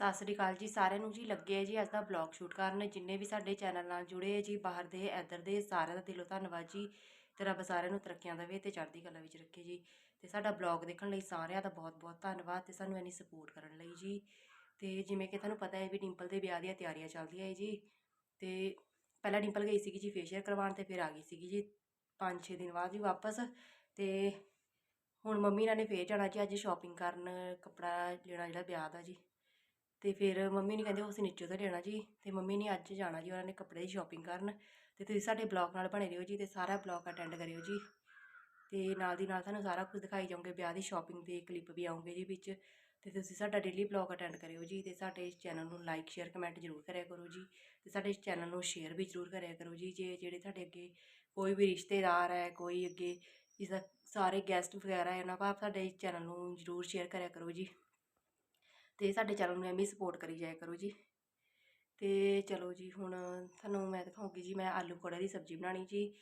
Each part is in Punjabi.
ਸਤਿ ਸ੍ਰੀ ਅਕਾਲ ਜੀ ਸਾਰਿਆਂ ਨੂੰ ਜੀ। ਲੱਗੇ ਹੈ ਜੀ ਅੱਜ ਦਾ ਬਲੌਗ ਸ਼ੂਟ ਕਰਨ। ਜਿੰਨੇ ਵੀ ਸਾਡੇ ਚੈਨਲ ਨਾਲ ਜੁੜੇ ਹੈ ਜੀ, ਬਾਹਰ ਦੇ, ਇੱਧਰ ਦੇ, ਸਾਰਿਆਂ ਦਾ ਦਿਲੋਂ ਧੰਨਵਾਦ ਜੀ। ਤੇ ਰੱਬ ਸਾਰਿਆਂ ਨੂੰ ਤਰੱਕੀਆਂ ਦੇਵੇ ਤੇ ਚੜ੍ਹਦੀ ਕਲਾ ਵਿੱਚ ਰੱਖੇ ਜੀ। ਤੇ ਸਾਡਾ ਬਲੌਗ ਦੇਖਣ ਲਈ ਸਾਰਿਆਂ ਦਾ ਬਹੁਤ-ਬਹੁਤ ਧੰਨਵਾਦ ਤੇ ਸਾਨੂੰ ਇੰਨੀ ਸਪੋਰਟ ਕਰਨ ਲਈ ਜੀ। ਤੇ ਜਿਵੇਂ ਕਿ ਤੁਹਾਨੂੰ ਪਤਾ ਹੈ ਵੀ ਡਿੰਪਲ ਦੇ ਵਿਆਹ ਦੀਆਂ ਤਿਆਰੀਆਂ ਚੱਲਦੀਆਂ ਹੈ ਜੀ। ਤੇ ਪਹਿਲਾਂ ਡਿੰਪਲ ਗਈ ਸੀਗੀ ਜੀ ਫੇਸ਼ੀਅਲ ਕਰਵਾਉਣ ਤੇ ਫਿਰ ਆ ਗਈ ਸੀਗੀ ਜੀ 5-6 ਦਿਨ ਬਾਅਦ ਜੀ ਵਾਪਸ। ਤੇ ਹੁਣ ਮੰਮੀ ਨਾਲ ਨੇ ਫੇਰ ਜਾਣਾ ਜੀ ਅੱਜ ਸ਼ਾਪਿੰਗ ਕਰਨ, ਕੱਪੜਾ ਲੈਣਾ ਜਿਹੜਾ ਵਿਆਹ ਦਾ ਜੀ। ਤੇ ਫਿਰ ਮੰਮੀ ਨੇ ਕਹਿੰਦੇ ਅਸੀਂ ਨੀਚੇ ਤੋਂ ਲੈਣਾ ਜੀ, ਤੇ ਮੰਮੀ ਨੇ ਅੱਜ ਜਾਣਾ ਜੀ, ਉਹਨਾਂ ਨੇ ਕੱਪੜੇ ਦੀ ਸ਼ਾਪਿੰਗ ਕਰਨ ਤੇ ਤੁਸੀਂ ਸਾਡੇ ਬਲੌਗ ਨਾਲ ਬਣੇ ਰਹੋ ਜੀ ਤੇ ਸਾਰਾ ਬਲੌਗ ਅਟੈਂਡ ਕਰਿਓ ਜੀ। ਤੇ ਨਾਲ ਦੀ ਨਾਲ ਤੁਹਾਨੂੰ ਸਾਰਾ ਕੁਝ ਦਿਖਾਈ ਜਾਊਂਗੇ, ਵਿਆਹ ਦੀ ਸ਼ਾਪਿੰਗ ਦੇ ਕਲਿੱਪ ਵੀ ਆਉਂਗੇ ਜੀ ਵਿੱਚ ਤੇ ਤੁਸੀਂ ਸਾਡਾ ਡੇਲੀ ਬਲੌਗ ਅਟੈਂਡ ਕਰਿਓ ਜੀ ਤੇ ਸਾਡੇ ਇਸ ਚੈਨਲ ਨੂੰ ਲਾਈਕ ਸ਼ੇਅਰ ਕਮੈਂਟ ਜ਼ਰੂਰ ਕਰਿਆ ਕਰੋ ਜੀ ਤੇ ਸਾਡੇ ਇਸ ਚੈਨਲ ਨੂੰ ਸ਼ੇਅਰ ਵੀ ਜ਼ਰੂਰ ਕਰਿਆ ਕਰੋ ਜੀ, ਜੇ ਜਿਹੜੇ ਤੁਹਾਡੇ ਅੱਗੇ ਕੋਈ ਵੀ ਰਿਸ਼ਤੇਦਾਰ ਹੈ, ਕੋਈ ਅੱਗੇ ਜਿਸਦਾ ਸਾਰੇ ਗੈਸਟ ਵਗੈਰਾ ਹੈ, ਉਹਨਾਂ ਭਾਵ ਸਾਡੇ ਇਸ ਚੈਨਲ ਨੂੰ ਜ਼ਰੂਰ ਸ਼ੇਅਰ ਕਰਿਆ ਕਰੋ ਜੀ। ਤੇ ਸਾਡੇ ਚੈਨਲ ਨੂੰ ਐਵੇਂ ਸਪੋਰਟ ਕਰੀ ਜਾਇਆ ਕਰੋ ਜੀ। ਤੇ ਚਲੋ ਜੀ, ਹੁਣ ਤੁਹਾਨੂੰ ਮੈਂ ਦਿਖਾਉਂਗੀ ਜੀ, ਮੈਂ ਆਲੂ ਪਕੌੜੇ ਦੀ ਸਬਜ਼ੀ ਬਣਾਣੀ ਜੀ।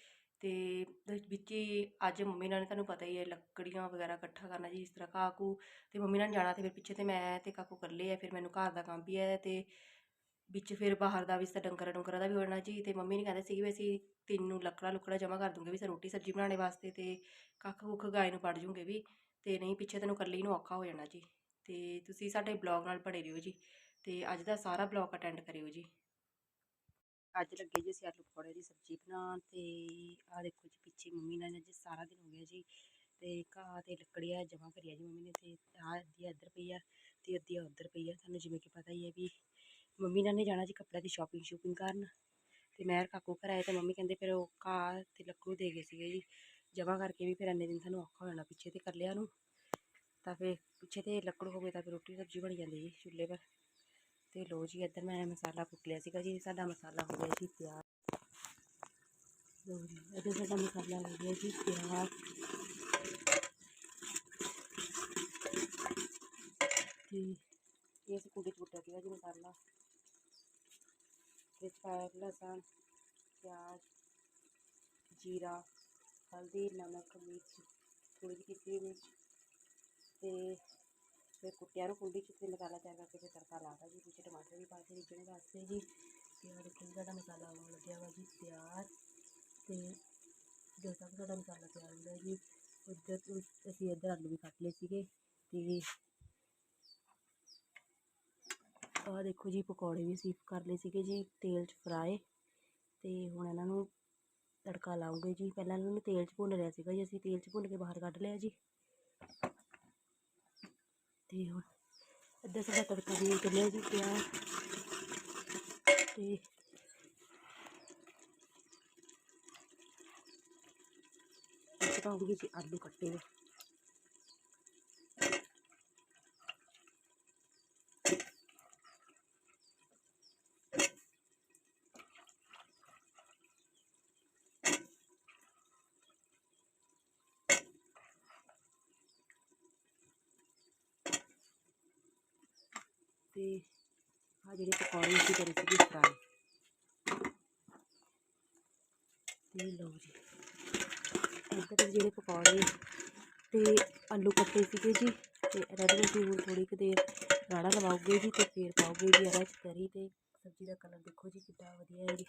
ਤੇ ਵਿੱਚ ਹੀ ਅੱਜ ਮੰਮੀ ਨਾਲ ਤੁਹਾਨੂੰ ਪਤਾ ਹੀ ਹੈ, ਲੱਕੜੀਆਂ ਵਗੈਰਾ ਇਕੱਠਾ ਕਰਨਾ ਜੀ, ਇਸ ਤਰ੍ਹਾਂ ਕਾਕੂ। ਤੇ ਮੰਮੀ ਨਾਲ ਜਾਣਾ ਤੇ ਫਿਰ ਪਿੱਛੇ ਤੇ ਮੈਂ ਤੇ ਕਾਕੂ ਇਕੱਲੇ ਆ, ਫਿਰ ਮੈਨੂੰ ਘਰ ਦਾ ਕੰਮ ਵੀ ਹੈ ਤੇ ਵਿੱਚ ਫਿਰ ਬਾਹਰ ਦਾ ਵੀ ਤਾਂ ਡੰਗਰਾਂ ਡੁੰਗਰਾਂ ਦਾ ਵੀ ਹੋਣਾ ਜੀ। ਤੇ ਮੰਮੀ ਨੇ ਕਹਿੰਦੇ ਸੀ ਵੀ ਅਸੀਂ ਤਿੰਨ ਲੱਕੜਾ ਲੁਕੜਾ ਜਮ੍ਹਾਂ ਕਰ ਦੂੰਗੇ ਵੀ ਅਸੀਂ ਰੋਟੀ ਸਬਜ਼ੀ ਬਣਾਉਣੇ ਵਾਸਤੇ ਤੇ ਕੱਖ ਕੁੱਖ ਗਾਏ ਨੂੰ ਪੜ ਜੂਗੇ ਵੀ। ਤੇ ਨਹੀਂ, ਪਿੱਛੇ ਤੈਨੂੰ ਇਕੱਲੀ ਨੂੰ ਔਖਾ ਹੋ ਜਾਣਾ ਜੀ। ਤੇ ਤੁਸੀਂ ਸਾਡੇ ਬਲੌਗ ਨਾਲ ਬਣੇ ਰਹੋ ਜੀ ਤੇ ਅੱਜ ਦਾ ਸਾਰਾ ਬਲੌਗ ਅਟੈਂਡ ਕਰਿਓ ਜੀ। ਅੱਜ ਲੱਗੇ ਜੀ ਅਸੀਂ ਆਲੂ ਪਕੌੜੇ ਦੀ ਸਬਜ਼ੀ ਬਣਾਉਣ ਤੇ ਆਹ ਦੇਖੋ ਜੀ ਪਿੱਛੇ ਮੰਮੀ ਨਾਲ ਅੱਜ ਸਾਰਾ ਦਿਨ ਹੋ ਗਿਆ ਜੀ ਤੇ ਘਾਹ ਤੇ ਲੱਕੜੀਆਂ ਜਮ੍ਹਾਂ ਕਰੀਆ ਜੀ ਮੰਮੀ ਨੇ ਤੇ ਆਹ ਅੱਧੀ ਇੱਧਰ ਪਈ ਆ ਤੇ ਅੱਧੀ ਉੱਧਰ ਪਈ ਆ। ਤੁਹਾਨੂੰ ਜਿਵੇਂ ਕਿ ਪਤਾ ਹੀ ਹੈ ਵੀ ਮੰਮੀ ਨਾਲ ਨੇ ਜਾਣਾ ਜੀ ਕੱਪੜਿਆਂ ਦੀ ਸ਼ਾਪਿੰਗ ਸ਼ੂਪਿੰਗ ਕਰਨ ਤੇ ਮੈਂ ਕਾਕੂ ਘਰ ਆਏ ਤੇ ਮੰਮੀ ਕਹਿੰਦੇ ਫਿਰ ਉਹ ਘਾਹ ਤੇ ਲੱਕੜੂ ਦੇ ਗਏ ਸੀਗੇ ਜੀ ਜਮ੍ਹਾਂ ਕਰਕੇ ਵੀ ਫਿਰ ਇੰਨੇ ਦਿਨ ਸਾਨੂੰ ਔਖਾ ਹੋ ਜਾਣਾ ਪਿੱਛੇ ਤੇ ਲਿਆ ਨੂੰ। ਤਾਂ ਫਿਰ ਪਿੱਛੇ ਤੇ ਲੱਕੜ ਹੋਵੇ ਤਾਂ ਫਿਰ ਰੋਟੀ ਸਬਜ਼ੀ ਬਣ ਜਾਂਦੀ ਜੀ ਚੁੱਲ੍ਹੇ 'ਪਰ। ਤੇ ਲੋ ਜੀ, ਇੱਧਰ ਮੈਂ ਮਸਾਲਾ ਕੁੱਟ ਲਿਆ ਸੀਗਾ ਜੀ, ਸਾਡਾ ਮਸਾਲਾ ਹੋ ਗਿਆ ਜੀ ਤਿਆਰ ਲੋ ਜੀ, ਇੱਧਰ ਸਾਡਾ ਮਸਾਲਾ ਹੋ ਗਿਆ ਜੀ ਤਿਆਰ ਤੇ ਇਹ ਅਸੀਂ ਕੁੰਡੇ 'ਚ ਕੁੱਟਿਆ ਸੀਗਾ ਜੀ ਮਸਾਲਾ। ਵਿੱਚ ਪਾਇਆ ਲਸਣ, ਪਿਆਜ਼, ਜੀਰਾ, ਹਲਦੀ, ਨਮਕ, ਮਿਰਚ ਥੋੜੀ ਜਿਹੀ ਕੀਤੀ ਹੋਈ ਮਿਰਚ। ਤੇ ਫਿਰ ਕੁੱਟਿਆਂ ਨੂੰ ਕੁੰਡੀ 'ਚ ਤੇ ਮਸਾਲਾ ਤਿਆਰ ਕਰਕੇ ਫਿਰ ਤੜਕਾ ਲਾਤਾ ਜੀ, ਵਿੱਚ ਟਮਾਟਰ ਵੀ ਪਾ ਕੇ ਰਿੱਝਣੇ ਵਾਸਤੇ ਜੀ। ਤੇ ਆਹ ਦੇਖੋ ਸਾਡਾ ਮਸਾਲਾ ਹੋਣ ਲੱਗਿਆ ਵਾ ਜੀ ਤਿਆਰ। ਤੇ ਜਦੋਂ ਤੱਕ ਸਾਡਾ ਮਸਾਲਾ ਤਿਆਰ ਹੁੰਦਾ ਜੀ, ਉੱਧਰ ਅਸੀਂ ਇੱਧਰ ਆਲੂ ਵੀ ਕੱਟ ਲਏ ਸੀਗੇ। ਤੇ ਆਹ ਦੇਖੋ ਜੀ, ਪਕੌੜੇ ਵੀ ਅਸੀਂ ਕਰ ਲਏ ਸੀਗੇ ਜੀ, ਤੇਲ 'ਚ ਫਰਾਏ। ਤੇ ਹੁਣ ਇਹਨਾਂ ਨੂੰ ਤੜਕਾ ਲਾਉਂਗੇ ਜੀ। ਪਹਿਲਾਂ ਇਹਨਾਂ ਨੂੰ ਤੇਲ 'ਚ ਭੁੰਨ ਲਿਆ ਸੀਗਾ ਜੀ, ਅਸੀਂ ਤੇਲ 'ਚ ਭੁੰਨ ਕੇ ਬਾਹਰ ਕੱਢ ਲਿਆ ਜੀ। ਤੇ ਹੁਣ ਇੱਧਰ ਸਾਡਾ ਤੜਕਾ ਵੀ ਚੱਲਿਆ ਜੀ ਤਿਆਰ। ਤੇ ਪਾਉਂਗੀ ਜੀ ਆਲੂ ਕੱਟੇ ਹੋਏ। ਤੇ ਆ ਜਿਹੜੇ ਪਕੌੜੇ ਅਸੀਂ ਕਰੇ ਸੀਗੇ ਫਰਾਈ। ਤੇ ਲਓ ਜੀ ਇੱਧਰ ਜਿਹੜੇ ਪਕੌੜੇ ਤੇ ਆਲੂ ਕੱਟੇ ਸੀਗੇ ਜੀ, ਤੇ ਇਹਨਾਂ ਦੇ ਵਿੱਚ ਹੁਣ ਥੋੜੀ ਕੁ ਦੇਰ ਰਾੜਾ ਲਵਾਓਗੇ ਜੀ ਤੇ ਫੇਰ ਪਾਓਗੇ ਜੀ ਇਹਦਾ ਵਿੱਚ ਤਰੀ ਤੇ ਸਬਜ਼ੀ ਦਾ ਕਲਰ ਦੇਖੋ ਜੀ ਕਿੰਨਾ ਵਧੀਆ ਹੈ ਜੀ।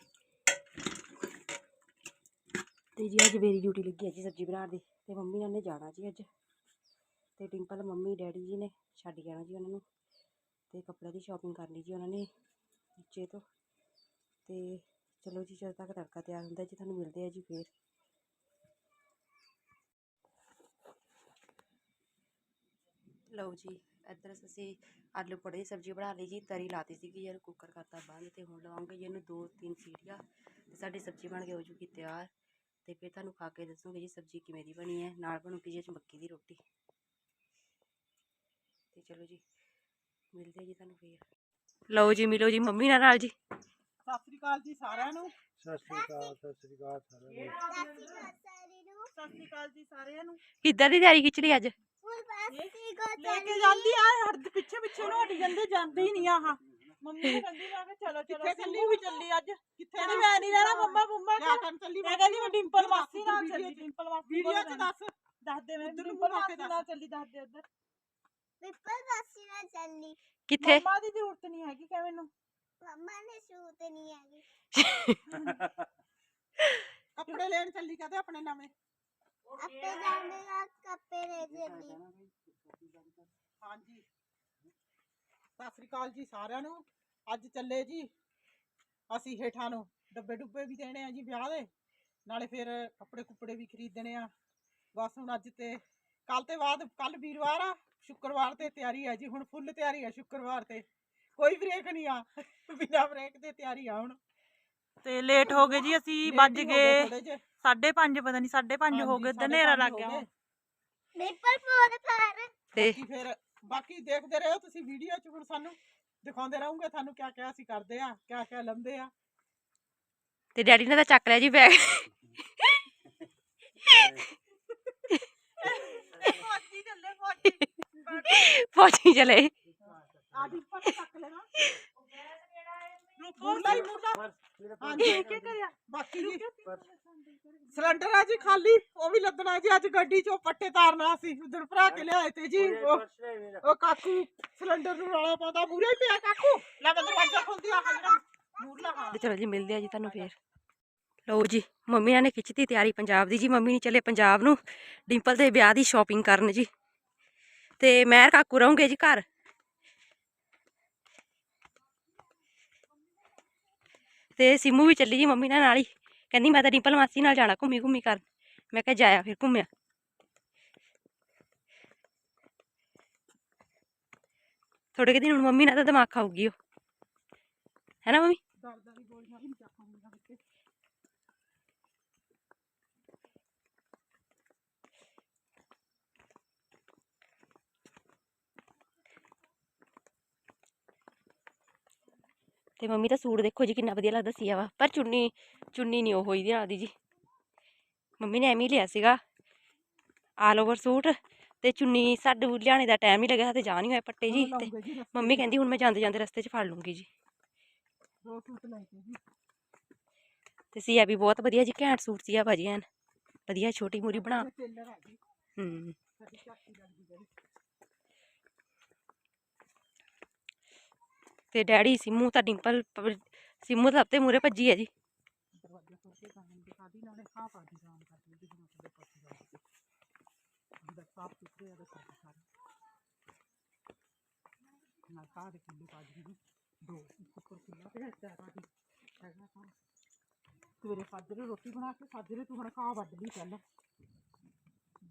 ਤੇ ਜੀ ਅੱਜ ਮੇਰੀ ਡਿਊਟੀ ਲੱਗੀ ਹੈ ਜੀ ਸਬਜ਼ੀ ਬਣਾਉਣ ਦੀ, ਤੇ ਮੰਮੀ ਨਾਲ ਨੇ ਜਾਣਾ ਜੀ ਅੱਜ। ਤੇ ਡਿੰਪਲ ਮੰਮੀ ਡੈਡੀ ਜੀ ਨੇ ਛੱਡ ਜਾਣਾ ਜੀ ਉਹਨਾਂ ਨੂੰ। ਤੇ ਕੱਪੜੇ ਦੀ ਸ਼ਾਪਿੰਗ ਕਰ ਲਈ ਜੀ ਉਹਨਾਂ ਨੇ ਨੀਚੇ ਤੋਂ। ਤੇ ਚਲੋ ਜੀ, ਜਦੋਂ ਤੱਕ ਤੜਕਾ ਤਿਆਰ ਹੁੰਦਾ ਜੀ, ਤੁਹਾਨੂੰ ਮਿਲਦੇ ਆ ਜੀ ਫੇਰ। ਲਓ ਜੀ, ਇੱਧਰ ਅਸੀਂ ਆਲੂ ਪੜੇ ਦੀ ਸਬਜ਼ੀ ਬਣਾ ਲਈ ਜੀ, ਤਰੀ ਲਾਤੀ ਸੀਗੀ ਯਾਰ ਕੁੱਕਰ ਕਰਤਾ ਬੰਦ ਤੇ ਹੁਣ ਲਵਾਂਗੇ ਜੀ ਇਹਨੂੰ ਦੋ ਤਿੰਨ ਸੀਟੀਆਂ ਤੇ ਸਾਡੀ ਸਬਜ਼ੀ ਬਣ ਕੇ ਹੋ ਜੂਗੀ ਤਿਆਰ। ਤੇ ਫਿਰ ਤੁਹਾਨੂੰ ਖਾ ਕੇ ਦੱਸੂਗੀ ਜੀ ਸਬਜ਼ੀ ਕਿਵੇਂ ਦੀ ਬਣੀ ਹੈ, ਨਾਲ ਬਣੂਗੀ ਜੀ ਅੱਜ ਮੱਕੀ ਦੀ ਰੋਟੀ। ਤੇ ਚਲੋ ਜੀ ਮਿਲਦੇ ਜੀ ਤੁਹਾਨੂੰ ਫੇਰ। ਲਓ ਜੀ ਮਿਲੋ ਜੀ ਮੰਮੀ ਨਾਲ ਨਾਲ ਜੀ ਸਤਿ ਸ੍ਰੀ ਅਕਾਲ ਜੀ ਸਾਰਿਆਂ ਨੂੰ। ਸਤਿ ਸ਼੍ਰੀ ਅਕਾਲ ਸਤਿ ਸ਼੍ਰੀ ਅਕਾਲ ਸਾਰਿਆਂ ਨੂੰ। ਸਤਿ ਸ੍ਰੀ ਅਕਾਲ ਜੀ ਸਾਰਿਆਂ ਨੂੰ। ਕਿੱਦਾਂ ਦੀ ਤਿਆਰੀ ਖਿੱਚ ਲਈ ਅੱਜ ਲੈ ਕੇ ਜਾਂਦੀ ਆ ਹਰਦ ਪਿੱਛੇ ਪਿੱਛੇ ਨੂੰ ਹਟ ਜਾਂਦੇ ਜਾਂਦੇ ਹੀ ਨਹੀਂ ਆਹ। ਮੰਮੀ ਨੇ ਕਹਿੰਦੀ ਮੈਂ ਕਿਹਾ ਚਲੋ ਚਲੋ ਸਿੰਮੂ ਵੀ ਚੱਲੀ ਅੱਜ। ਕਿੱਥੇ ਨਹੀਂ ਮੈਂ ਨਹੀਂ ਰਹਿਣਾ ਮੰਮਾ ਮੰਮਾ ਕਿਆ ਕਰਨ ਚੱਲੀ ਮੈਂ ਕਹਿੰਦੀ ਮੈਂ ਡਿੰਪਲ ਮਾਸੀ ਨਾਲ ਚੱਲੀ ਡਿੰਪਲ ਮਾਸੀ ਵੀਡੀਓ ਚ ਦੱਸ। ਦੱਸ ਦੇ ਮੈਂ ਡਿੰਪਲ ਮਾਸੀ ਨਾਲ ਚੱਲੀ ਦੱਸ ਦੇ ਉਧਰ। ਪਿੱਪਲ ਮਾਸੀ ਨਾਲ ਚੱਲੀ। ਕਿੱਥੇ? ਮੰਮਾ ਦੀ ਜ਼ਰੂਰਤ ਨਹੀਂ ਹੈਗੀ ਕਿ ਮੈਨੂੰ ਮੰਮਾ ਨੇ ਸੂਟ ਨਹੀਂ ਹੈਗੀ। ਕੱਪੜੇ ਲੈਣ ਚੱਲੀ ਕਹਦੇ ਆਪਣੇ ਨਵੇਂ? ਆਪੇ ਜਾਣੇਗਾ ਕੱਪੇ ਲੈ ਜੇਲੀ ਹਾਂਜੀ। ਸਤਿ ਸ੍ਰੀ ਅਕਾਲ ਜੀ ਸਾਰਿਆਂ ਨੂੰ। ਅੱਜ ਚੱਲੇ ਜੀ ਅਸੀਂ ਹੇਠਾਂ ਨੂੰ। ਡੱਬੇ ਡੁੱਬੇ ਵੀ ਦੇਣੇ ਆ ਜੀ ਵਿਆਹ ਦੇ। ਨਾਲੇ ਫਿਰ ਕੱਪੜੇ ਕੁੱਪੜੇ ਵੀ ਖਰੀਦਣੇ ਆ। ਬਸ ਹੁਣ ਅੱਜ ਤੇ ਕੱਲ ਤੇ ਬਾਅਦ ਕੱਲ ਵੀਰਵਾਰ ਆ। ਸ਼ੁੱਕਰਵਾਰ ਤੇ ਤਿਆਰੀ ਆ ਜੀ ਹੁਣ ਫੁੱਲ ਤਿਆਰੀ ਆ ਸ਼ੁੱਕਰਵਾਰ ਤੇ। ਕੋਈ ਬ੍ਰੇਕ ਨਹੀਂ ਆ ਬਿਨਾਂ ਬ੍ਰੇਕ ਤੇ ਤਿਆਰੀ ਆ ਹੁਣ। ਤੇ ਲੇਟ ਹੋ ਗਏ ਜੀ ਅਸੀਂ ਵੱਜ ਗਏ 5:30 ਪਤਾ ਨਹੀਂ 5:30 ਹੋ ਗਏ ਤੇ ਹਨੇਰਾ ਲੱਗ ਗਿਆ ਹੁਣ। ਨਿੱਪਲ ਫੋਰ ਫਾਰ ਤੇ ਬਾਕੀ ਫਿਰ ਬਾਕੀ ਦੇਖਦੇ ਰਹੋ ਤੁਸੀਂ ਵੀਡੀਓ ਚ ਹੁਣ ਸਾਨੂੰ। ਦਿਖਾਉਂਦੇ ਰਹੂੰਗੇ ਤੁਹਾਨੂੰ ਕਿਆ ਕਿਆ ਅਸੀਂ ਕਰਦੇ ਆ ਕਿਆ ਕਿਆ ਲੰਦੇ ਆ। ਤੇ ਡੈਡੀ ਨੇ ਤਾਂ ਚੱਕ ਲਿਆ ਜੀ ਬੈਗ। ਫੌਜੀ ਚੱਲੇ। ਫੌਜੀ ਪਹੁੰਚੀ ਚਲੇ ਆਦੀ ਪਟ ਚੱਕ। ਲੈਣਾ ਮੁਰਲਾ ਹੀ ਮੁਰਲਾ ਹਾਂਜੀ ਕੀ ਕਰਿਆ। ਬਾਕੀ ਜੀ ਸਿਲੰਡਰ ਆ ਜੀ ਖਾਲੀ ਉਹ ਵੀ ਲੱਦਣਾ ਜੀ ਅੱਜ ਗੱਡੀ ਚੋਂ ਪੱਟੇ ਤਾਰਨਾ ਸੀ ਉਧਰ ਭਰਾ ਕੇ ਲਿਆਏ ਤੇ ਜੀ ਉਹ ਕਾਕੂ ਸਿਲੰਡਰ ਨੂੰ ਰੌਲਾ ਪਾਉਂਦਾ ਮੂਰੇ ਹੀ ਪਿਆ ਕਾਕੂ। ਲੈ ਮੈਂ ਦਰਵਾਜ਼ਾ ਖੋਲਦੀ ਆ ਹਾਂ ਚਲੋ ਜੀ ਮਿਲਦੇ ਆ ਜੀ ਤੁਹਾਨੂੰ ਫੇਰ। ਲਓ ਜੀ ਮੰਮੀ ਨੇ ਖਿੱਚਤੀ ਤਿਆਰੀ ਪੰਜਾਬ ਦੀ ਜੀ। ਮੰਮੀ ਨੇ ਚਲੇ ਪੰਜਾਬ ਨੂੰ। ਡਿੰਪਲ ਦੇ ਵਿਆਹ ਦੀ ਸ਼ਾਪਿੰਗ ਕਰਨ ਜੀ। ਤੇ ਮੈਂ ਕਾਕੂ ਰਹੂੰਗੇ ਜੀ ਘਰ। ਤੇ ਸਿੰਮੂ ਵੀ ਚੱਲੀ ਜੀ ਮੰਮੀ ਨਾਲ ਨਾਲ ਹੀ। ਕਹਿੰਦੀ ਮੈਂ ਤਾਂ ਡਿੰਪਲ ਮਾਸੀ ਨਾਲ ਜਾਣਾ ਘੁੰਮੀ ਘੁੰਮੀ ਕਰ ਮੈਂ ਕਿਹਾ ਜਾਇਆ ਫਿਰ ਘੁੰਮਿਆ। ਥੋੜੇ ਕੁ ਦਿਨ ਹੁਣ ਮੰਮੀ ਨਾਲ ਤਾਂ ਦਿਮਾਗ ਖਾਊਗੀ ਉਹ। ਹੈ ਨਾ ਮੰਮੀ ਦਰਦਾਂ ਦੀ ਗੋਲੀਆਂ ਵੀ ਨਹੀਂ ਚੱਕਾਂਗੀਆਂ ਵਿੱਚ ਤੇ ਮੰਮੀ ਦਾ ਸੂਟ ਦੇਖੋ ਜੀ ਕਿੰਨਾ ਵਧੀਆ ਲੱਗਦਾ ਸੀਆ ਵਾ ਪਰ ਚੁੰਨੀ ਚੁੰਨੀ ਨਹੀਂ ਉਹ ਹੋਈ ਦੀ ਨਾਲ ਦੀ ਜੀ। ਮੰਮੀ ਨੇ ਐਵੇਂ ਹੀ ਲਿਆ ਸੀਗਾ ਆਲ ਓਵਰ ਸੂਟ ਤੇ ਚੁੰਨੀ ਸਾਡੇ ਲਿਆਣੇ ਦਾ ਟਾਈਮ ਨਹੀਂ ਲੱਗਿਆ ਤੇ ਜਾ ਨਹੀਂ ਹੋਇਆ ਪੱਟੇ ਜੀ ਤੇ ਮੰਮੀ ਕਹਿੰਦੀ ਹੁਣ ਮੈਂ ਜਾਂਦੇ ਜਾਂਦੇ ਰਸਤੇ 'ਚ ਫੜ ਲੂੰਗੀ ਜੀ। ਤੇ ਸੀਆ ਵੀ ਬਹੁਤ ਵਧੀਆ ਜੀ ਘੈਂਟ ਸੂਟ ਸੀਆ ਭਾਜੀ ਐਨ ਵਧੀਆ ਛੋਟੀ ਮੂਰੀ ਬਣਾ ਹੂੰ ਸਾਡੀ ਚਾਚੀ ਲੱਗਦੀ ਜਿਹੜੀ ਤੇ ਡੈਡੀ ਸਿੰਮੂ ਤਾਂ ਡਿੰਪਲ ਸਿੰਮੂ ਤਾਂ ਹਫ਼ਤੇ ਮੂਰੇ ਭੱਜੀ ਹੈ ਜੀ। ਸਵੇਰੇ ਸਾਜਰੇ ਰੋਟੀ ਬਣਾ ਕੇ ਸਾਜਰੇ ਤੂੰ ਹੁਣ ਖਾ ਵੱਢ ਲਈ ਪਹਿਲਾਂ।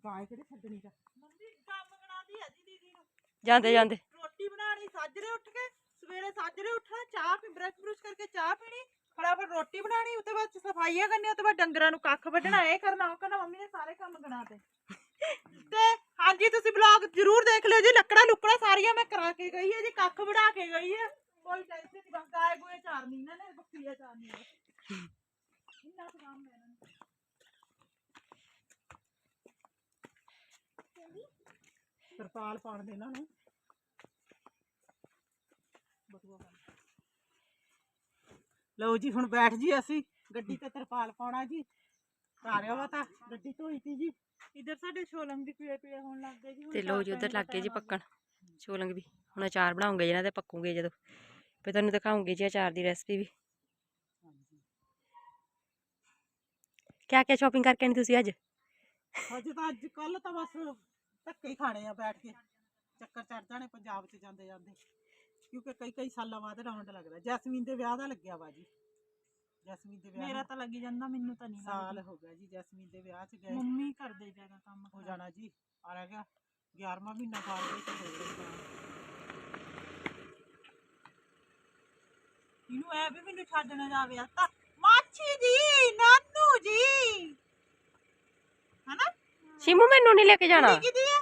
ਗਾਇ ਕਿਹੜੇ ਛੱਡਣੀ ਦਾ ਮੰਮੀ ਕੰਮ ਬਣਾਦੀ ਆ ਜੀ ਦੀਦੀ ਨੂੰ। ਜਾਂਦੇ ਜਾਂਦੇ। ਰੋਟੀ ਬਣਾਣੀ ਸਾਜਰੇ ਉੱਠ ਕੇ। ਸਵੇਰੇ ਸਾਜਰੇ ਉੱਠਣਾ ਚਾਹ ਪੀ ਬਰਸ਼ ਬਰੁਸ਼ ਕਰਕੇ ਚਾਹ ਪੀਣੀ ਫਟਾਫਟ ਰੋਟੀ ਬਣਾਣੀ ਉੱਤੇ ਬਾਅਦ ਸਫਾਈਆਂ ਕਰਨੀਆਂ ਉੱਤੇ ਬਾਅਦ ਡੰਗਰਾਂ ਨੂੰ ਕੱਖ ਵੱਢਣਾ ਇਹ ਕਰਨਾ ਉਹ ਕਰਨਾ ਮੰਮੀ ਨੇ ਸਾਰੇ ਕੰਮ ਗਣਾ ਤੇ। ਤੇ ਹਾਂਜੀ ਤੁਸੀਂ ਬਲੌਗ ਜ਼ਰੂਰ ਦੇਖ ਲਿਓ ਜੀ ਲੱਕੜਾ ਲੁੱਕੜਾ ਸਾਰੀਆਂ ਮੈਂ ਕਰਾ ਕੇ ਗਈ ਹੈ ਜੀ ਕੱਖ ਵੜਾ ਕੇ ਗਈ ਹੈ। ਕੋਈ ਟੈਨਸ਼ਨ ਨਹੀਂ ਬਸ ਗਾਏ ਗੋਏ ਚਾਰਨੀ ਇਹਨਾਂ ਨੇ ਬੱਕਰੀਆਂ ਚਾਰਨੀ ਇੰਨਾ ਕੰਮ ਹੈ ਤਰਪਾਲ ਪਾਣ ਦੇ ਇਹਨਾਂ ਨੂੰ। ਬਟੂਆ ਪਾ ਲਓ ਜੀ ਹੁਣ ਬੈਠ ਜੀ ਅਸੀਂ। ਗੱਡੀ ਤੇ ਤਰਪਾਲ ਪਾਉਣਾ ਜੀ। ਘਰ ਆਵਾ ਤਾਂ ਗੱਡੀ ਧੋਈ ਤੀ ਜੀ। ਇਧਰ ਸਾਡੇ ਛੋਲੰਗ ਦੀ ਪੀਲੇ ਪੀਲੇ ਹੋਣ ਲੱਗ ਗਏ ਜੀ ਹੁਣ ਤੇ ਲੋ ਜੀ ਉਧਰ ਦਾ ਲੱਗ ਗਏ ਜੀ ਪੱਕਣ। ਛੋਲੰਗ ਵੀ ਹੁਣ ਅਚਾਰ ਬਣਾਉਂਗੇ ਜਿਹਨਾਂ ਤੇ ਪੱਕੂਗੇ ਜਦੋਂ। ਫਿਰ ਤੁਹਾਨੂੰ ਦਿਖਾਉਂਗੇ ਜੀ ਅਚਾਰ ਦੀ ਰੈਸਪੀ ਵੀ। ਕਿਆ ਕਿਆ ਸ਼ਾਪਿੰਗ ਕਰਕੇ ਆਣੀ ਤੁਸੀਂ ਅੱਜ? ਅੱਜ ਤਾਂ ਅੱਜ ਕੱਲ ਤਾਂ ਬਸ ਧੱਕੇ ਹੀ ਖਾਣੇ ਆ ਬੈਠ ਕੇ। ਚੱਕਰ ਚੜ ਜਾਣੇ ਪੰਜਾਬ 'ਚ ਜਾਂਦੇ ਜਾਂਦੇ ਕਿਉਂਕਿ ਕਈ ਕਈ ਸਾਲਾਂ ਬਾਅਦ ਰਾਉਂਡ ਲੱਗਦਾ ਜੈਸਮੀਨ ਦੇ ਵਿਆਹ ਦਾ ਲੱਗਿਆ ਵਾ ਜੀ ਜੈਸਮੀਨ ਦੇ ਵਿਆਹ ਮੇਰਾ ਨੂੰ ਤਾਂ ਲੱਗੀ ਜਾਂਦਾ ਮੈਨੂੰ ਤਾਂ ਨਹੀਂ ਸਾਲ ਹੋ ਗਿਆ ਜੀ ਜੈਸਮੀਨ ਦੇ ਵਿਆਹ 'ਚ ਗਏ ਮੰਮੀ ਕਰਦੇ ਜ਼ਿਆਦਾ ਕੰਮ ਹੋ ਜਾਣਾ ਜੀ ਆ ਰਹਿ ਗਿਆ 11ਵਾਂ ਮਹੀਨਾ ਪਾਰ ਗਈ ਤੇ ਹੋ ਗਿਆ ਇਹਨੂੰ ਐ ਵੀ ਮੈਨੂੰ ਛੱਡ ਨਾ ਜਾਵੇ ਆ ਤਾਂ ਮਾਛੀ ਜੀ ਨਾਨੂ ਜੀ ਹਨਾ ਸ਼ਿਮੂ ਮੈਨੂੰ ਨਹੀਂ ਲੈ ਕੇ ਜਾਣਾ ਕਿਹਦੀ ਆ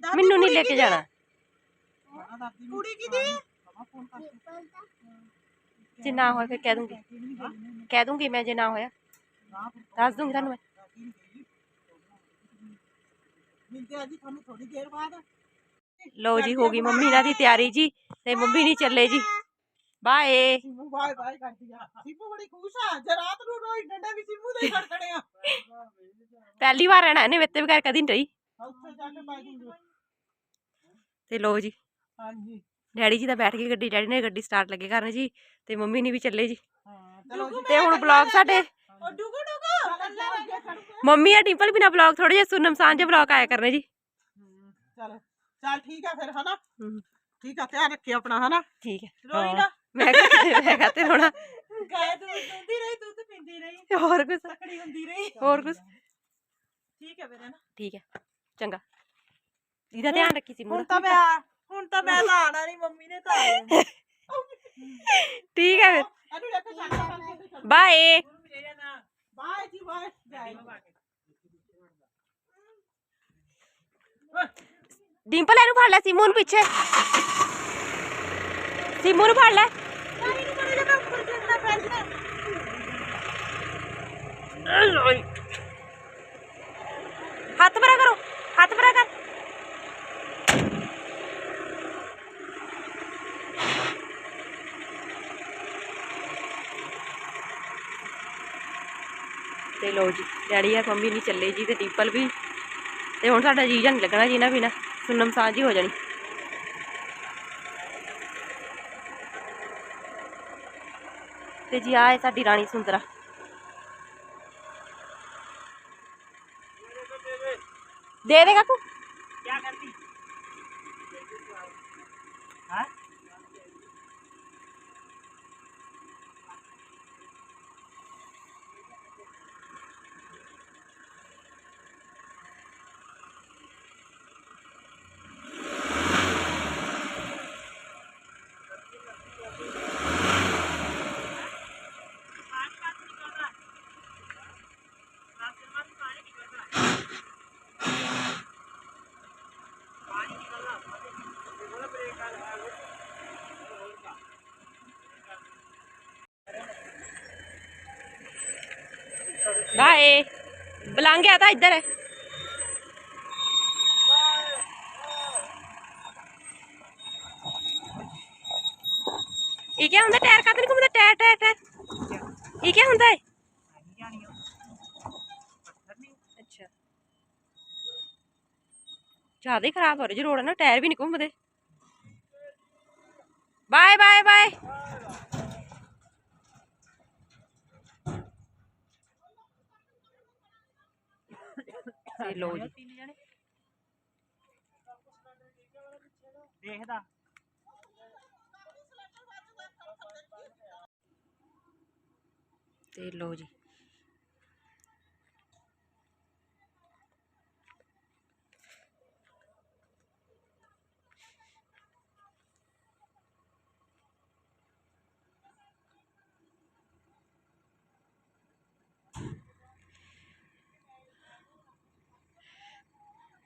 ਦਾਦੀ ਮੈਨੂੰ ਨਹੀਂ ਕੁੜੀ ਲੈ ਕੇ ਕਿਹਦੀ ਆ? ਜਾਣਾ ਹਾਂ ਦਾਦੀ ਨੂੰ ਕੁੜੀ ਕਿਹਦੀ ਆ? ਹਾਂ, ਫੋਨ ਕਰ ਨਿੱਪਲ ਦਾ ਜੇ ਨਾ ਹੋਇਆ ਫਿਰ ਕਹਿ ਦੂੰਗੀ ਕਹਿ ਦੂੰਗੀ ਮੈਂ ਜੇ ਨਾ ਹੋਇਆ ਨਾ ਫਿਰ ਦੱਸ ਦੂੰਗੀ ਤੁਹਾਨੂੰ ਮੈਂ ਦਾਦੀ ਨੂੰ ਕਹੀ। ਮਿਲਦੇ ਆ ਜੀ ਤੁਹਾਨੂੰ ਥੋੜੀ ਦੇਰ ਬਾਅਦ ਲੋ ਜੀ ਹੋ ਗਈ ਮੰਮੀ ਇਹਨਾਂ ਦੀ ਤਿਆਰੀ ਜੀ ਤੇ ਮੰਮੀ ਨਹੀਂ ਚੱਲੇ ਜੀ ਬਾਏ ਸਿੰਮੂ ਬਾਏ ਬਾਏ ਕਰਦੀ ਆ ਸਿੰਮੂ ਬੜੀ ਖੁਸ਼ ਆ ਜੇ ਰਾਤ ਨੂੰ ਰੋਈ ਡੰਡੇ ਵੀ ਸਿੰਮੂ ਦੇ ਹੀ ਖੜਕਣੇ ਆ ਪਹਿਲੀ ਵਾਰ ਰਹਿਣਾ ਇਹਨੇ ਵਿੱਤੇ ਬਗੈਰ ਕਦੀ ਨਹੀਂ ਰਹੀ ਉੱਥੇ ਜਾ ਕੇ ਬਾਈ ਦੂੰਗੇ ਤੇ ਲੋ ਜੀ ਹਾਂਜੀ। ਡੈਡੀ ਜੀ ਤਾਂ ਬੈਠ ਕੇ ਗੱਡੀ ਡੈਡੀ ਨੇ ਗੱਡੀ ਸਟਾਰਟ ਲੱਗੇ ਕਰਨ ਜੀ ਤੇ ਮੰਮੀ ਨੇ ਵੀ ਚੱਲੇ ਜੀ। ਹਾਂ ਚਲੋ ਜੀ। ਤੇ ਹੁਣ ਬਲੌਗ ਸਾਡੇ। ਮੰਮੀ ਆ ਡਿੰਪਲ ਬਿਨਾ ਬਲੌਗ ਥੋੜੇ ਜਿਹਾ ਸੁਨਮਸਾਨ ਜਿਹੇ ਬਲੌਗ ਆਇਆ ਕਰਨੇ ਜੀ। ਚਲ ਚਲ ਠੀਕ ਆ ਫਿਰ ਹਨਾ? ਠੀਕ ਆ ਧਿਆਨ ਰੱਖਿਓ ਆਪਣਾ ਹਨਾ? ਠੀਕ ਹੈ ਰੋਈ। ਨਾ। ਮੈਂ ਕਿਹਾ ਮੈਂ ਕਿਹਾ ਤੇ ਹੋਣਾ। ਗਾਇ ਦੁੱਧ ਦੁੱਧੀ ਰਹੀ ਦੁੱਧ ਪੀਂਦੀ ਰਹੀ। ਹੋਰ ਕੁਝ ਤਕੜੀ ਹੁੰਦੀ ਰਹੀ। ਹੋਰ ਕੁਝ ਠੀਕ ਹੈ ਫਿਰ ਹਨਾ? ਠੀਕ ਹੈ ਚੰਗਾ। ਇਹਦਾ ਧਿਆਨ ਰੱਖੀ ਸੀ ਤਾਂ ਮੈਂ ਹੁਣ ਤਾਂ ਮੈਂ ਤਾਂ ਆਣਾ ਨਹੀਂ ਮੰਮੀ ਨੇ ਤਾਂ ਠੀਕ ਹੈ ਫਿਰ। Anu bye. Bye ji bye. ਜਾਏ ਡਿੰਪਲ ਇਹਨੂੰ ਫੜ ਲੈ ਸਿਮੂ ਨੂੰ ਪਿੱਛੇ। ਸਿਮੂ ਨੂੰ ਫੜ ਲੈ। ਹੱਥ ਪਰਾ ਕਰੋ ਹੱਥ ਪਰਾ ਕਰ। ਤੇ ਲੋ ਜੀ, ਡੈਡੀ ਆ ਮੰਮੀ ਨਹੀਂ ਚੱਲੇ ਜੀ ਤੇ ਟਿੱਪਲ ਵੀ। ਤੇ ਹੁਣ ਸਾਡਾ ਜੀ ਨਹੀਂ ਲੱਗਣਾ ਜੀ ਨਾ ਬਿਨਾ, ਸੁਨਮ ਸਾਂਝ ਹੋ ਜਾਣੀ। ਤੇ ਜੀ ਆਏ ਸਾਡੀ ਰਾਣੀ ਸੁੰਦਰਾ। ਦੇ ਦੇ ਕਾਕੂ। ਕੀ ਕਰਦੀ? ਬਾਏ ਬਲਾਂਗਿਆ ਤਾਂ ਇੱਧਰ। ਹੈ ਇਹ ਕੀ ਹੁੰਦਾ? ਟਾਇਰ ਕਾਹਤੇ ਨਹੀਂ ਘੁੰਮਦਾ? Tyre tyre tyre. ਇਹ ਕੀ ਹੁੰਦਾ ਹੈ ਅੱਛਾ। ਜ਼ਿਆਦਾ ਹੀ ਖਰਾਬ ਹੋ ਰਿਹਾ ਜੀ ਰੋਡ ਨਾ, ਟਾਇਰ ਵੀ ਨਹੀਂ ਘੁੰਮਦੇ। Bye bye bye. ਤੇ ਲੋ ਜੀ। ਦੇਖਦਾ। ਤੇ ਲੋ ਜੀ।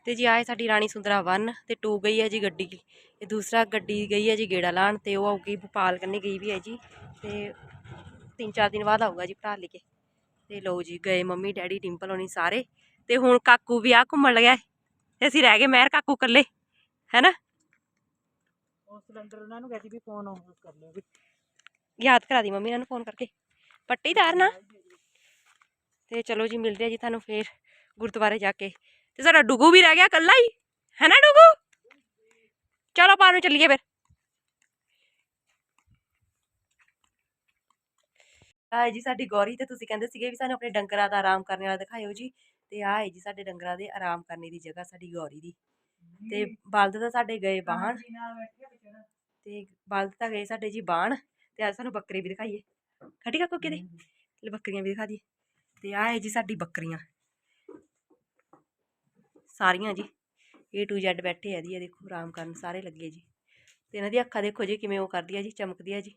ਤੇ ਜੀ ਆਏ ਸਾਡੀ ਰਾਣੀ ਸੁੰਦਰਾ 1 ਤੇ 2 ਗਈ ਹੈ ਜੀ ਗੱਡੀ। ਤੇ ਦੂਸਰਾ ਗੱਡੀ ਗਈ ਹੈ ਜੀ ਗੇੜਾ ਲਾਣ ਤੇ ਉਹ ਆਊਗੀ ਭੋਪਾਲ ਕੰਨੇ ਗਈ ਵੀ ਹੈ ਜੀ। ਤੇ ਤਿੰਨ ਚਾਰ ਦਿਨ ਬਾਅਦ ਆਊਗਾ ਜੀ ਭਰਾ ਲੈ ਕੇ। ਤੇ ਲਓ ਜੀ ਗਏ ਮੰਮੀ ਡੈਡੀ ਡਿੰਪਲ ਹੋਣੀ ਸਾਰੇ। ਤੇ ਹੁਣ ਕਾਕੂ ਵੀ ਆ ਘੁੰਮਣ ਲੱਗਿਆ। ਤੇ ਅਸੀਂ ਰਹਿ ਗਏ ਮਹਿਰ ਕਾਕੂ ਇਕੱਲੇ ਹੈਨਾ? ਉਹ ਸਿਲੰਡਰ ਉਹਨਾਂ ਨੂੰ ਕਹਿੰਦੀ ਵੀ ਫੋਨ ਆਨ ਕਰ ਲਿਓ ਵੀ ਯਾਦ ਕਰਾ ਦੀ ਮੰਮੀ ਇਹਨਾਂ ਨੂੰ ਫੋਨ ਕਰਕੇ। ਪੱਟੀ ਤਾਰਨਾ। ਤੇ ਚਲੋ ਜੀ ਮਿਲਦੇ ਆ ਜੀ ਤੁਹਾਨੂੰ ਫੇਰ ਗੁਰਦੁਆਰੇ ਜਾ ਕੇ। ਤੇ ਸਾਡਾ ਡੁਗੂ ਵੀ ਰਹਿ ਗਿਆ ਇਕੱਲਾ ਹੀ। ਹੈ ਨਾ ਡੁਗੂ? ਚਲੋ ਪਾ ਨੂੰ ਚੱਲੀਏ ਫਿਰ। ਆਏ ਜੀ ਸਾਡੀ ਗੌਰੀ ਤੇ ਤੁਸੀਂ ਕਹਿੰਦੇ ਸੀਗੇ ਵੀ ਸਾਨੂੰ ਆਪਣੇ ਡੰਗਰਾਂ ਦਾ ਆਰਾਮ ਕਰਨ ਵਾਲਾ ਦਿਖਾਇਓ ਜੀ। ਤੇ ਆਹ ਹੈ ਜੀ ਸਾਡੇ ਡੰਗਰਾਂ ਦੇ ਆਰਾਮ ਕਰਨੇ ਦੀ ਜਗ੍ਹਾ ਸਾਡੀ ਗੌਰੀ ਦੀ। ਤੇ ਬਲਦ ਤਾਂ ਸਾਡੇ ਗਏ ਬਾਹਣ। ਤੇ ਬਲਦ ਤਾਂ ਗਏ ਸਾਡੇ ਜੀ ਬਾਣ ਤੇ ਅੱਜ ਸਾਨੂੰ ਬੱਕਰੀ ਵੀ ਦਿਖਾਈਏ। ਖੜੀ ਕਾ ਕੋਕੇ ਦੇ ਲੈ ਬੱਕਰੀਆਂ ਵੀ ਦਿਖਾ ਦੀ ਤੇ ਆਹ ਹੈ ਜੀ ਸਾਡੀ ਬੱਕਰੀਆਂ। ਸਾਰੀਆਂ ਜੀ। A to Z ਬੈਠੇ ਆ ਜੀ, ਇਹ ਦੇਖੋ ਆਰਾਮ ਕਰਨ ਸਾਰੇ ਲੱਗੇ ਜੀ। ਤੇ ਇਹਨਾਂ ਦੀ ਅੱਖਾਂ ਦੇਖੋ ਜੀ, ਕਿਵੇਂ ਉਹ ਕਰਦੀ ਆ ਜੀ ਚਮਕਦੀ ਆ ਜੀ।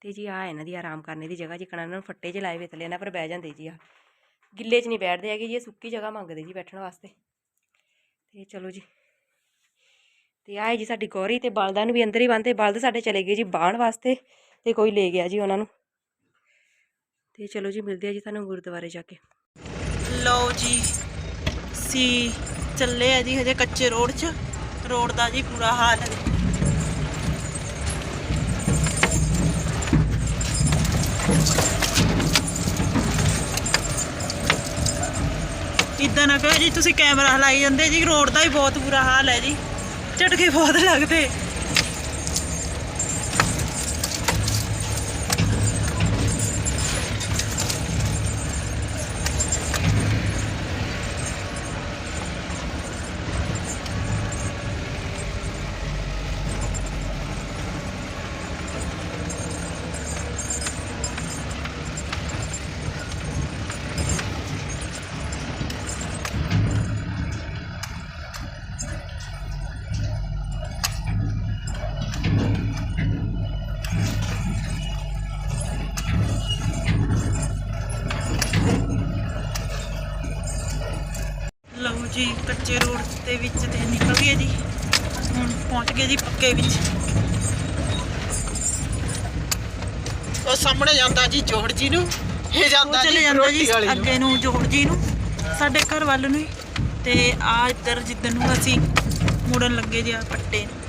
ਤੇ ਜੀ ਆ ਇਹਨਾਂ ਦੀ ਆਰਾਮ ਕਰਨੇ ਦੀ ਜਗ੍ਹਾ ਜੀ ਜਿਕਣਾ ਇਹਨਾਂ ਨੂੰ ਫੱਟੇ 'ਚ ਲਾਏ ਵੇ ਥੱਲੇ ਇਹਨਾਂ ਪਰ ਬਹਿ ਜਾਂਦੇ ਜੀ ਆ। ਗਿੱਲੇ 'ਚ ਨਹੀਂ ਬੈਠਦੇ ਹੈਗੇ ਜੀ, ਇਹ ਸੁੱਕੀ ਜਗ੍ਹਾ ਮੰਗਦੇ ਜੀ ਬੈਠਣ ਵਾਸਤੇ। ਤੇ ਚਲੋ ਜੀ। ਤੇ ਆਏ ਜੀ ਸਾਡੀ ਗੌਰੀ ਤੇ ਬਲਦਾਂ ਨੂੰ ਵੀ ਅੰਦਰ ਹੀ ਬੰਨ੍ਹਤੇ ਬਲਦ ਸਾਡੇ ਚਲੇ ਗਏ ਜੀ ਬਾਣ ਵਾਸਤੇ, ਤੇ ਕੋਈ ਲੈ ਗਿਆ ਜੀ ਉਹਨਾਂ ਨੂੰ। ਤੇ ਚਲੋ ਜੀ, ਮਿਲਦੇ ਆ ਜੀ ਤੁਹਾਨੂੰ ਗੁਰਦੁਆਰੇ ਜਾ ਕੇ। ਲਓ ਜੀ ਸੀ ਚੱਲੇ ਆ ਜੀ ਹਜੇ ਕੱਚੇ ਰੋਡ 'ਚ। ਰੋਡ ਦਾ ਜੀ ਬੁਰਾ ਹਾਲ ਇਦਾਂ ਨਾ ਕਹੋ ਜੀ, ਤੁਸੀਂ ਕੈਮਰਾ ਹਲਾਈ ਜਾਂਦੇ ਜੀ, ਰੋਡ ਦਾ ਹੀ ਬਹੁਤ ਬੁਰਾ ਹਾਲ ਹੈ ਜੀ। ਝਟਕੇ ਬਹੁਤ ਲੱਗਦੇ ਲਓ ਜੀ ਕੱਚੇ ਰੋਡ ਦੇ ਵਿੱਚ ਤੇ ਨਿਕਲ ਗਏ ਜੀ। ਹੁਣ ਪਹੁੰਚ ਗਏ ਜੀ ਪੱਕੇ ਵਿੱਚ। ਉਹ ਸਾਹਮਣੇ ਜਾਂਦਾ ਜੀ ਜੋੜ ਜੀ ਨੂੰ। ਇਹ ਜਾਂਦਾ ਜੀ ਰੋਟੀ ਵਾਲੀ ਅੱਗੇ ਨੂੰ ਜੋੜ ਜੀ ਨੂੰ ਸਾਡੇ ਘਰ ਵੱਲ ਨੂੰ। ਤੇ ਆ ਇੱਧਰ ਜਿੱਦਨ ਨੂੰ ਅਸੀਂ ਮੁੜਨ ਲੱਗੇ ਜੀ ਆ ਪੱਟੇ ਨੂੰ।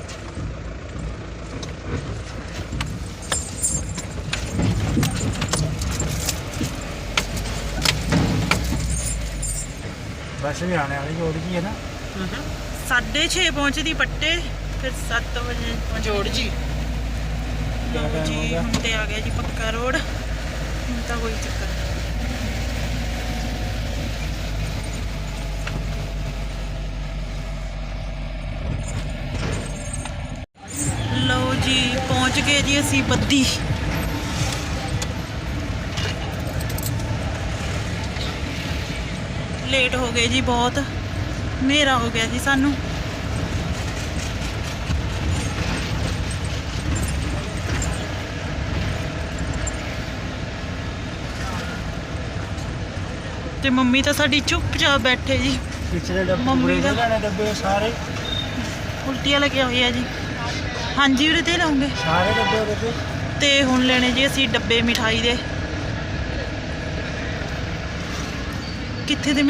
ਬੱਸ ਵੀ ਆਣੇ ਵਾਲੀ ਜੋੜ ਜੀ ਹੈ ਨਾ? ਸਾਢੇ 6 ਪਹੁੰਚਦੀ ਪੱਟੇ ਫਿਰ 7 ਵਜੇ ਜੋੜ ਜੀ। ਲਓ ਜੀ? ਹੁਣ ਤੇ ਆ ਗਿਆ ਜੀ ਪੱਕਾ ਰੋਡ। ਹੁਣ ਤਾਂ ਕੋਈ ਚੱਕਰ ਨਹੀਂ। ਲਓ ਜੀ ਪਹੁੰਚ ਗਏ ਜੀ ਅਸੀਂ ਬੱਦੀ। ਲੇਟ ਹੋ ਗਏ ਜੀ ਬਹੁਤ। ਹਨੇਰਾ ਹੋ ਗਿਆ ਜੀ ਸਾਨੂੰ। ਤੇ ਮੰਮੀ ਤਾਂ ਸਾਡੀ ਚੁੱਪਚਾਪ ਬੈਠੇ ਜੀ। ਪਿਛਲੇ ਡੱਬੇ ਮੰਮੀ ਦਾ- ਲੈਣੇ ਡੱਬੇ ਸਾਰੇ। ਉਲਟੀਆਂ ਲੱਗੀਆਂ ਹੋਈਆਂ ਜੀ। ਹਾਂਜੀ ਉਰੇ ਤੇ ਲਾਉਂਗੇ। ਸਾਰੇ ਡੱਬੇ ਉਹਦੇ ਤੇ। ਤੇ ਹੁਣ ਲੈਣੇ ਜੀ ਅਸੀਂ ਡੱਬੇ ਮਿਠਾਈ ਦੇ। ਕਿੱਥੇ ਦੇ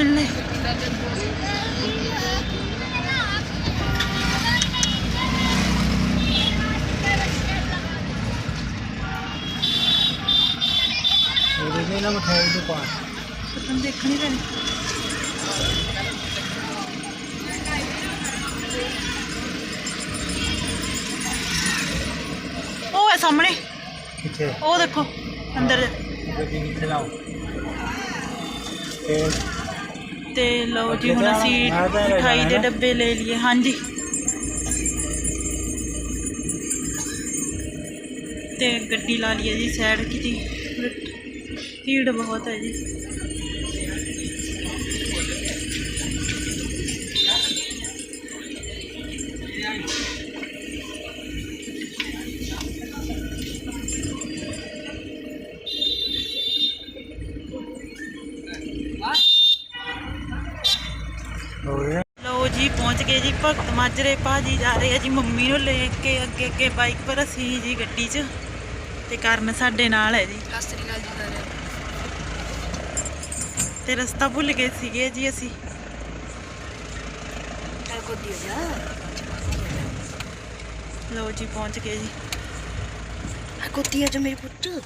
ਮਠਾਈ ਨੀ ਦੇਖਣੀ ਪੈਣੀ। ਉਹ ਹੈ ਸਾਹਮਣੇ। ਕਿੱਥੇ? ਉਹ ਦੇਖੋ ਅੰਦਰ। ਕਿੱਥੇ ਲਾਓ? ਤੇ ਲਓ ਜੀ ਹੁਣ ਅਸੀਂ ਮਿਠਾਈ ਦੇ ਡੱਬੇ ਲੈ ਲਈਏ ਹਾਂਜੀ। ਤੇ ਗੱਡੀ ਲਾ ਲਈਏ ਜੀ ਸਾਈਡ ਕੀ ਜੀ ਭੀੜ ਬਹੁਤ ਹੈ ਜੀ। ਭਗਤ ਮਾਜਰੇ ਭਾਜੀ ਜਾ ਰਹੇ ਆ ਜੀ ਮੰਮੀ ਨੂੰ ਲੈ ਕੇ ਅੱਗੇ ਅੱਗੇ ਬਾਈਕ ਪਰ ਅਸੀਂ ਜੀ ਗੱਡੀ 'ਚ ਤੇ ਕਰਨ ਸਾਡੇ ਨਾਲ ਹੈ ਜੀ। ਸਤਿ ਸ੍ਰੀ ਅਕਾਲ ਜੀ ਸਾਰਿਆਂ ਤੇ ਰਸਤਾ ਭੁੱਲ ਗਏ ਸੀਗੇ ਜੀ ਅਸੀਂ। ਨੂੰ ਕੋਦੀ ਹੋ ਜਾ। ਲਓ ਜੀ ਪਹੁੰਚ ਗਏ ਜੀ। ਕੋਦੀ ਆ ਜੋ ਮੇਰੇ ਪੁੱਤ।